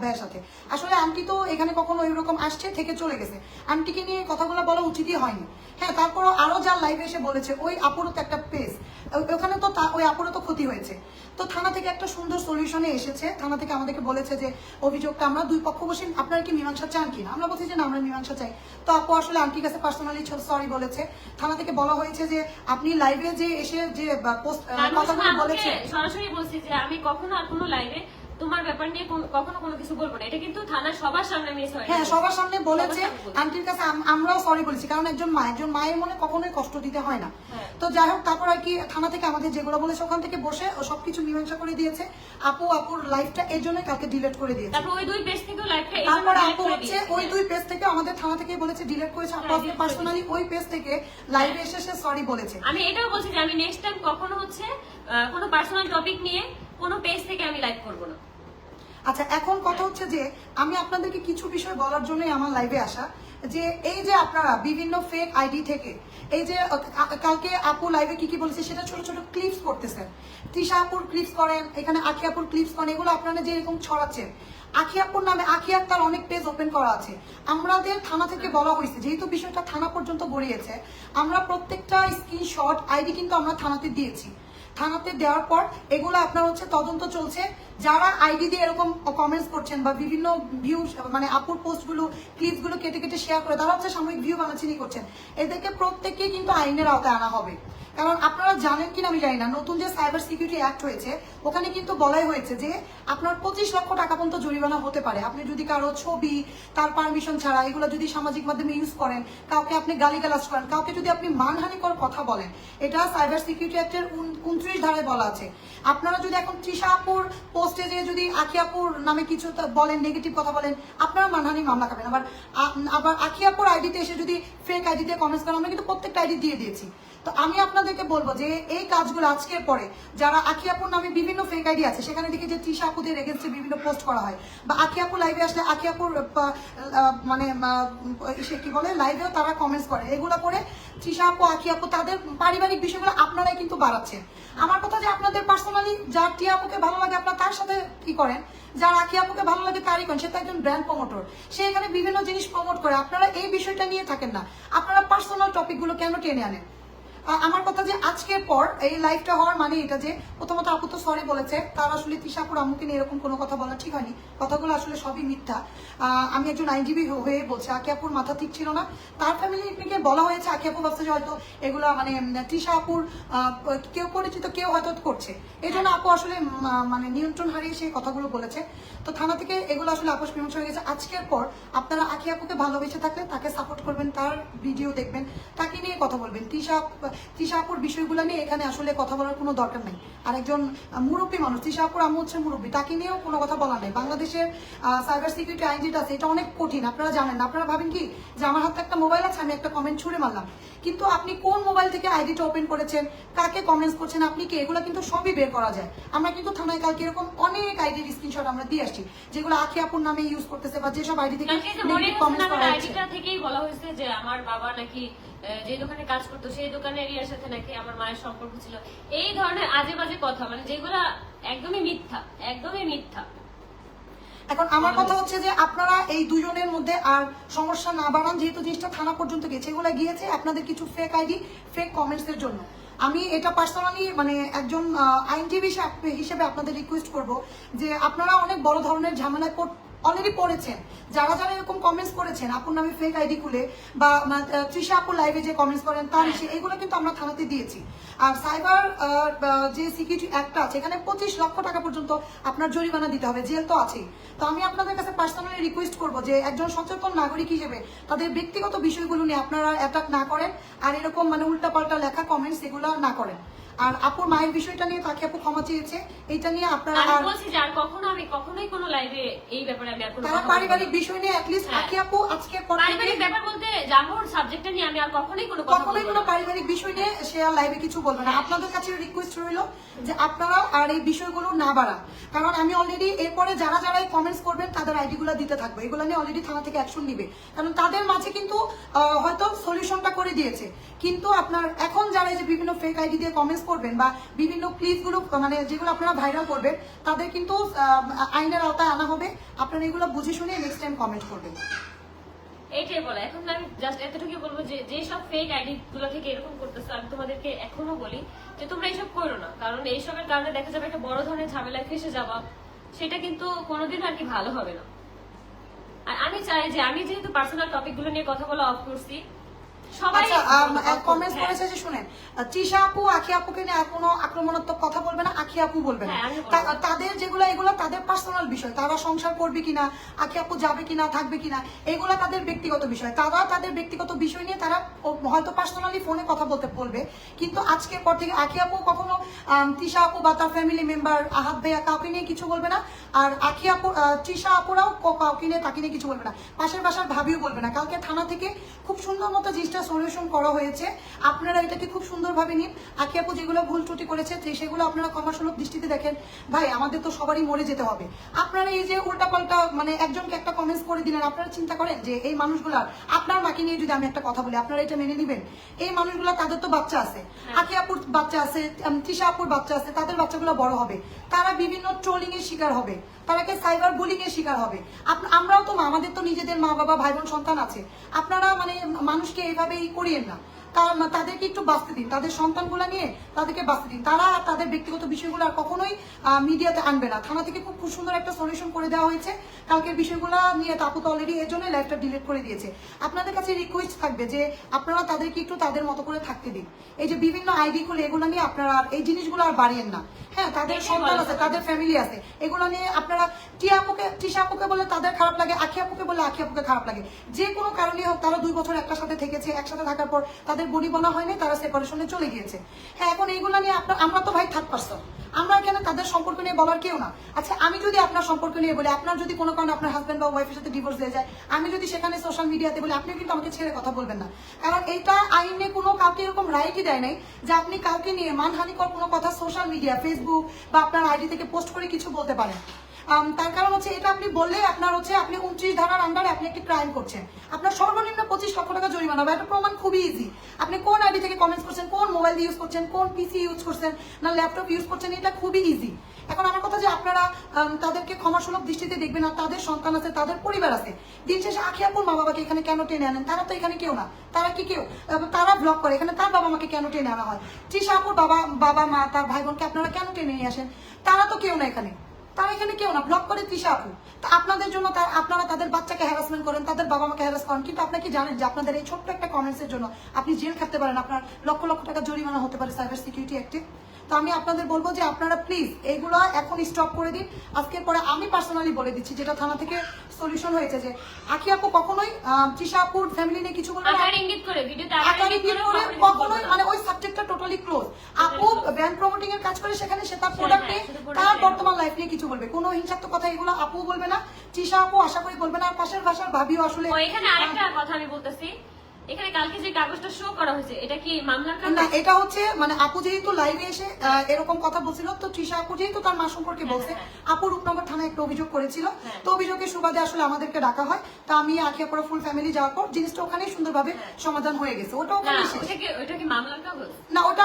ভাইয়ের সাথে। আসলে আন্টি তো এখানে কখনো এরকম আসছে থেকে চলে গেছে। আন্টিকে নিয়ে কথাগুলো বলা উচিতই হয়নি। হ্যাঁ তারপর আরও যার লাইভে এসে বলেছে ওই আপুরও তো একটা পেজ ওখানে তো ওই আপুরও তো ক্ষতি হয়েছে। তো থানা থেকে একটা সুন্দর সলিউশনে এসেছে। থানা থেকে আমাদেরকে বলেছে যে অভিযোগটা আমরা দুই পক্ষ বসে আপনারা কি মীমাংসা চান কিনা? আমরা বলছি যে না আমরা মীমাংসা চাই। তো আপু আসলে আন্টির কাছে পার্সোনালি সরি বলেছে। থানা থেকে বলা হয়েছে যে আপনি লাইভে যে এসে যে পোস্ট কথাগুলো বলেছে সরাসরি বলছি যে আমি কখনো আর কোনো লাইভে তোমার ব্যাপার নিয়ে কখনো কোনো কিছু বলব না। এটা কিন্তু থানার সবার সামনে মিস হয়। হ্যাঁ সবার সামনে বলেছে। আন্টির কাছে আমরাও সরি বলেছি কারণ একজন মা একজন মায়ের মনে কখনোই কষ্ট দিতে হয় না। হ্যাঁ। তো যাই হোক তারপর আর কি থানা থেকে আমাদের যেগুলো বলেছে ওখান থেকে বসে সবকিছু মীমাংসা করে দিয়েছে। আপু আপুর লাইফটা এর জন্য কালকে ডিলিট করে দিয়েছে। তারপর ওই দুই পেজ থেকেও লাইভটা তারপরে আপু হচ্ছে ওই দুই পেজ থেকে আমাদের থানা থেকে বলেছে ডিলিট করেছে। আপু হ্যাঁ, delete করে পার্সোনালি ওই পেজ থেকে লাইভে এসে সে সরি বলেছে। আমি এটাও বলছি যে আমি নেক্সট টাইম কখনো হচ্ছে কোনো পার্সোনাল টপিক নিয়ে কোনো পেজ থেকে আমি লাইভ করব না। আচ্ছা এখন কথা হচ্ছে যে আমি আপনাদেরকে কিছু বিষয় বলার জন্যই আমার লাইভে আসা। যে এই যে আপনারা বিভিন্ন ফেক আইডি থেকে, এই যে কালকে আপু লাইভে কি কি বলেছে সেটা ছোট ছোট ক্লিপস করতেছেন। তৃষা আপুর ক্লিপস করেন, এখানে আখি আপুর ক্লিপস করেন, এগুলো আপনারা যে এরকম ছড়াচ্ছেন। আখি আপুর নামে আখি আক্তার অনেক পেজ ওপেন করা আছে। আমাদের থানা থেকে বলা হয়েছে, যেহেতু বিষয়টা থানা পর্যন্ত গড়িয়েছে, আমরা প্রত্যেকটা স্ক্রিনশট আইডি কিন্তু আমরা থানাতে দিয়েছি। থানাতে দেওয়ার পর এগুলো আপনার হচ্ছে তদন্ত চলছে। যারা আইডি দিয়ে এরকম কমেন্টস করছেন বা বিভিন্ন ভিউ মানে আপুর পোস্টগুলো ক্লিপসগুলো কেটে কেটে শেয়ার করে, তারা হচ্ছে সাময়িক ভিউ বানাচিনি করছেন। এদেরকে প্রত্যেককে কিন্তু আইনের আওতায় আনা হবে। কারণ আপনারা জানেন কিনা আমি জানি না। নতুন যে সাইবার সিকিউরিটি অ্যাক্ট হয়েছে, ওখানে কিন্তু বলাই হয়েছে যে আপনার পঁচিশ লক্ষ টাকা পর্যন্ত জরিমানা হতে পারে। আপনি যদি কারও ছবি, তার পারমিশন ছাড়া এগুলো যদি সামাজিক মাধ্যমে ইউজ করেন, কাউকে আপনি গালিগালাজ করেন, কাউকে যদি আপনি মানহানিকর কথা বলেন, এটা সাইবার সিকিউরিটি অ্যাক্টের উনত্রিশ ধারায় বলা আছে। আপনারা যদি এখন তৃষা আপুর পোস্টে যে যদি আখি আপুর নামে কিছু বলেন নেগেটিভ কথা বলেন, আপনারা মানহানি মামলা খাবেন। আবার আবার আখিয়াপুর আইডিতে এসে যদি ফেক আইডিতে কমেন্টস করেন, আমরা কিন্তু প্রত্যেকটা আইডি দিয়ে দিয়েছি। তো আমি আপনাদেরকে বলব যে এই কাজগুলো আজকের পরে যারা আখি আপুর নামে বিভিন্ন ফেক আইডি আছে, সেখানে দেখি যে তৃষা আপুদের এগেনস্টে বিভিন্ন পোস্ট করা হয়। বা আখি আপু লাইভে আসলে আখি আপুর মানে সে কি বলে লাইভেও তারা কমেন্টস করে। এগুলো করে তৃষা আপু আখি আপু তাদের পারিবারিক বিষয়গুলো আপনারাই কিন্তু বাড়াচ্ছেন। আমার কথা যে আপনাদের পার্সোনালি যার টিয়া আপুকে ভালো লাগে, আপনার তার সাথে কি করেন? যার আখি আপুকে ভালো লাগে, তারই করেন। সে তো একজন ব্র্যান্ড প্রমোটর সে এখানে বিভিন্ন জিনিস প্রমোট করে। আপনারা এই বিষয়টা নিয়ে থাকেন না। আপনারা পার্সোনাল টপিকগুলো কেন টেনে আনেন? আমার কথা যে আজকের পর এই লাইভটা হওয়ার মানে এটা যে প্রথমত আপু তো সরি বলেছে তার আসলে তিশাপুর আম্মুকে নিয়ে এরকম কোনো কথা বলা ঠিক হয়নি। কথাগুলো আসলে সবই মিথ্যা। আমি একজন আইনজীবী হয়ে বলছি আকি আপুর মাথা ঠিক ছিল না। তার ফ্যামিলি থেকে বলা হয়েছে আকি আপু ভাবছে যে হয়তো এগুলো মানে উম, তৃষা আপুর আহ, কেউ পরিচিত কেউ হয়তো করছে। এই জন্য আপু আসলে মানে নিয়ন্ত্রণ হারিয়ে সেই কথাগুলো বলেছে। তো থানা থেকে এগুলো আসলে আপোষ মীমাংসা হয়ে গেছে। আজকের পর আপনারা আখি আপুকে ভালোবেসে থাকলে তাকে সাপোর্ট করবেন তার ভিডিও দেখবেন তাকে নিয়ে কথা বলবেন। তৃষা তৃষা আপুর বিষয়গুলো নিয়ে এখানে আসলে কথা বলার কোনো দরকার নেই। আর একজন মুরব্বী মানুষ তৃষা আপুর আম্মু হচ্ছে মুরব্বী তাকে নিয়েও কোনো কথা বলা নেই। বাংলাদেশের সাইবার সিকিউরিটি আইন যেটা আছে এটা অনেক কঠিন আপনারা জানেন আপনারা ভাবেন কি যে আমার হাতে একটা মোবাইল আছে আমি একটা কমেন্ট ছুড়ে মারলাম। কিন্তু আপনি কোন মোবাইল থেকে আইডিটা ওপেন করেছেন কাকে কমেন্টস করছেন আপনি কি এগুলো কিন্তু সবই বের করা যায়? আমরা কিন্তু থানায় কালকে এরকম অনেক আইডির স্ক্রিনশট আমরা দিয়ে আসছি যেগুলো আখি আপুর নামে ইউজ করতেছে বা যেসব আইডি থেকে মনে আমার করা আইডিটা থেকেই বলা হয়েছে যে আমার বাবা নাকি যে দোকানে কাজ করতো সেই দোকানের ইয়ার সাথে নাকি আমার মায়ের সম্পর্ক ছিল। এই ধরনের আজে বাজে কথা মানে যেগুলা একদমই মিথ্যা একদমই মিথ্যা। এখন আমার কথা হচ্ছে যে আপনারা এই দুজনের মধ্যে আর সমস্যা না বাড়ান যেহেতু জিনিসটা থানা পর্যন্ত গেছে এগুলো গিয়েছে আপনাদের কিছু ফেক আইডি ফেক কমেন্টস এর জন্য। আমি এটা পার্সোনালি মানে একজন আইনজীবী হিসা- হিসেবে আপনাদের রিকোয়েস্ট করব যে আপনারা অনেক বড় ধরনের ঝামেলায় অলরেডি পড়েছেন। যারা যারা এরকম কমেন্টস করেছেন আপুর নামে ফেক আইডি খুলে বা তৃষা আপু লাইভে যে কমেন্টস করেন তার ইসে এগুলো কিন্তু আমরা থানাতে দিয়েছি। আর সাইবার যে সিকিউরিটি অ্যাক্ট আছে এখানে পঁচিশ লক্ষ টাকা পর্যন্ত আপনার জরিমানা দিতে হবে জেল তো আছেই। তো আমি আপনাদের কাছে পার্সোনালি রিকোয়েস্ট করব যে একজন সচেতন নাগরিক হিসেবে তাদের ব্যক্তিগত বিষয়গুলো নিয়ে আপনারা অ্যাটাক না করেন আর এরকম মানে উল্টাপাল্টা লেখা কমেন্টস এগুলো না করেন। আর আপুর মায়ের বিষয়টা নিয়ে তাকে আপু ক্ষমা চেয়েছে এটা নিয়ে আপনারা আমি বলছি যে আর কখনো আমি কখনোই কোনো লাইভে এই ব্যাপারে আমি আর কোনো তারা পারিবারিক বিষয় নিয়ে অ্যাটলিস্ট হ্যাঁ। আকি আপু আজকের পর পারিবারিক ব্যাপার বলতে জামুর সাবজেক্টটা নিয়ে আমি আর কখনোই কোনো কথা কখনোই কোনো পারিবারিক বিষয় নিয়ে সে আর লাইভে কিছু বলবে না। আপনাদের কাছে রিকোয়েস্ট রইল যে আপনারা আর এই বিষয়গুলো না বাড়ান। কারণ আমি অলরেডি এরপরে যারা যারা কমেন্টস করবেন তাদের আইডি গুলো দিতে থাকব। এগুলো নিয়ে অলরেডি থানা থেকে অ্যাকশন নিবে। কারণ তাদের মাঝে কিন্তু হয়তো সলিউশনটা করে দিয়েছে। কিন্তু আপনার এখন যারা এই যে বিভিন্ন ফেক আইডি দিয়ে কমেন্টস করবেন বা বিভিন্ন ক্লিপগুলো মানে যেগুলো আপনারা ভাইরাল করবেন, তাদের কিন্তু আইনের আওতায় আনা হবে। আপনারা এগুলো বুঝে শুনে নেক্সট টাইম কমেন্ট করবেন। বলা। এখন আমি জাস্ট বলব যে যে সব ফেক আইডি গুলো থেকে এরকম করতেছো, আমি তোমাদেরকে এখনও বলি যে, তোমরা এইসব করো না। কারণ এইসবের কারণে দেখা যাবে একটা বড় ধরনের ঝামেলায় ফেসে যাওয়া, সেটা কিন্তু কোনোদিন আর কি ভালো হবে না। আর আমি চাই যে, আমি যেহেতু পার্সোনাল টপিকগুলো নিয়ে কথা বলা অফ করছি আচ্ছা কমেন্টস হ্যাঁ। করেছে যে শুনেন তৃষা আপু আখি আপুকে নিয়ে কোনো আক্রমণাত্মক কথা বলবে না আখি আপু বলবে না। হ্যাঁ, আমি বলব। তা- তাদের যেগুলো এগুলো তাদের পার্সোনাল বিষয়। তারা সংসার করবে কিনা আখি আপু যাবে কিনা থাকবে কিনা এগুলো তাদের ব্যক্তিগত বিষয়। তারা তাদের ব্যক্তিগত বিষয় নিয়ে তারা হয়তো পার্সোনালি ফোনে কথা বলতে বলবে। কিন্তু আজকের পর থেকে আখি আপু কখনো তৃষা আপু বা তার ফ্যামিলি মেম্বার আহাত ভাইয়া কাউকে নিয়ে কিছু বলবে না আর আখি আপু তৃষা আপুরাও কাউকে নিয়ে তাকে নিয়ে কিছু বলবে না। পাশের বাসার ভাবিও বলবে না। কালকে থানা থেকে খুব সুন্দর মতো জিনিসটা সলিউশন করা হয়েছে। আপনারা এটাকে খুব সুন্দরভাবে নিন। আখি আপু যেগুলো ভুল ত্রুটি করেছে সেগুলো আপনারা ক্ষমাসুলভ দৃষ্টিতে দেখেন। ভাই আমাদের তো সবারই মরে যেতে হবে। আপনারা এই যে উল্টাপাল্টা মানে একজনকে একটা কমেন্টস করে দিলেন আপনারা চিন্তা করেন যে এই মানুষগুলার আপনার মাকে নিয়ে যদি আমি একটা কথা বলি আপনারা এটা মেনে নেবেন? এই মানুষগুলো তাদের তো বাচ্চা আছে। আখি আপুর বাচ্চা আছে তৃষা আপুর বাচ্চা আছে তাদের বাচ্চাগুলো বড় হবে। তারা বিভিন্ন ট্রোলিং এর শিকার হবে। তারাকে সাইবার বুলিং এর শিকার হবে। আমরাও তো আমাদের তো নিজেদের মা বাবা ভাই বোন সন্তান আছে। আপনারা মানে মানুষকে এভাবেই করিয়েন না। তা- তাদেরকে একটু বাঁচতে দিন। তাদের সন্তানগুলো নিয়ে তাদেরকে বাঁচতে দিন। তারা তাদের ব্যক্তিগত বিষয়গুলো আর কখনোই মিডিয়াতে আনবে না। থানা থেকে খুব সুন্দর একটা সলিউশন করে দেওয়া হয়েছে। কালকের বিষয়গুলো নিয়ে তাপু তো অলরেডি এর জন্য লাইফটা ডিলিট করে দিয়েছে। আপনাদের কাছে রিকোয়েস্ট থাকবে যে আপনারা তাদেরকে একটু তাদের মতো করে থাকতে দিন। এই যে বিভিন্ন আইডি খুলে এগুলো নিয়ে আপনারা আর এই জিনিসগুলো আর বাড়িয়েন না। হ্যাঁ তাদের সন্তান আছে তাদের ফ্যামিলি আছে। এগুলো নিয়ে আপনারা টিয়া আপুকে টিশা আপুকে বলে তাদের খারাপ লাগে আখি আপুকে বলে আখি আপুকে খারাপ লাগে। যে কোনো কারণে হোক তারা দুই বছর একটা সাথে থেকেছে একসাথে থাকার পর তাদের বডি বলা হয়নি তারা সেপারেশনে চলে গিয়েছে। হ্যাঁ এখন এইগুলো নিয়ে আপনার আমরা তো ভাই থার্ড পার্সন আমরা কেন তাদের সম্পর্ক নিয়ে বলার কেউ না? আচ্ছা আমি যদি আপনার সম্পর্ক নিয়ে বলি, আপনার যদি কোনো কারণে আপনার হাজব্যান্ড বা ওয়াইফের সাথে ডিভোর্স দিয়ে যায়, আমি যদি সেখানে সোশ্যাল মিডিয়াতে বলি আপনি কিন্তু আমাকে ছেড়ে কথা বলবেন না। কারণ এইটা আইনে কোনো কাউকে এরকম রাইটই দেয় নাই যে আপনি কাউকে নিয়ে মানহানিকর কোনো কথা সোশ্যাল মিডিয়া ফেসবুক বা আপনার আইডি থেকে পোস্ট করে কিছু বলতে পারেন। তার কারণ হচ্ছে এটা আপনি বললে আপনার হচ্ছে আপনি উনত্রিশ ধারার আন্ডারে আপনি একটি ক্রাইম করছেন। আপনার সর্বনিম্ন পঁচিশ লক্ষ টাকা জরিমানা হবে এটা প্রমাণ খুবই ইজি আপনি কোন আইডি থেকে কমেন্টস করছেন, কোন মোবাইল ইউজ করছেন, কোন পিসি ইউজ করছেন, না ল্যাপটপ ইউজ করছেন, এটা খুবই ইজি এখন আমার কথা যে আপনারা তাদেরকে ক্ষমাসুলভ দৃষ্টিতে দেখবেন, আর তাদের সন্তান আছে, তাদের পরিবার আছে। দিন শেষে আখিয়াপুর মা বাবাকে এখানে কেন টেনে আনেন? তারা তো এখানে কেউ না। তারা কি কেউ? তারা ব্লগ করে, এখানে তার বাবা মাকে কেন টেনে আনা হয়? তৃষাপুর বাবা বাবা, মা, তার ভাই বোনকে আপনারা কেন টেনে নিয়ে আসেন? তারা তো কেউ না এখানে। তারা এখানে কেউ না ব্লক করে তৃষা আপু। তা আপনাদের জন্য আপনারা তাদের বাচ্চাকে হ্যারাসমেন্ট করেন তাদের বাবা মাকে হ্যারাস করেন। কিন্তু আপনি কি জানেন যে আপনাদের এই ছোট্ট একটা কমেন্টসের জন্য আপনি জেল খাটতে পারেন? আপনার লক্ষ লক্ষ টাকা জরিমানা হতে পারে সাইবার সিকিউরিটি অ্যাক্টে তো আমি আপনাদের বলব যে আপনারা প্লিজ এইগুলো এখন স্টপ করে দিন। আজকের পরে আমি পার্সোনালি বলে দিচ্ছি যেটা থানা থেকে সলিউশন হয়েছে যে আখি আপু কখনোই তৃষা আপুর ফ্যামিলি নিয়ে কিছু বলবে না। আকার ব্র্যান্ড প্রমোটিং এর কাজ করে সেখানে সে তার হ্যাঁ, প্রোডাক্ট হ্যাঁ, তার বর্তমান লাইফ নিয়ে কিছু বলবে। কোনো হিংসাত্মক কথা এগুলো আপু বলবে না তৃষা আপু আশা করি বলবে না। আর পাশের ভাষার ভাবিও আসলে এখানে আরেকটা কথা আমি বলতেছি। এখানে কালকে যে কাগজটা শো করা হয়েছে এটা কি মামলার না এটা হচ্ছে মানে আপু যেহেতু লাইভে এসে এরকম কথা বলছিল তো তৃষা আপু যেহেতু তার মা সম্পর্কে বলছে আপু রূপনগর থানায় একটা অভিযোগ করেছিল। হ্যাঁ। তো অভিযোগের সুবাদে আসলে আমাদেরকে ডাকা হয়। তা আমি আখিয়া পড়া ফুল ফ্যামিলি যাওয়ার পর জিনিসটা ওখানেই সুন্দরভাবে সমাধান হয়ে গেছে। ওটা ওখানে শেষ। ওটা কি ওটা কি মামলার কাগজ? না ওটা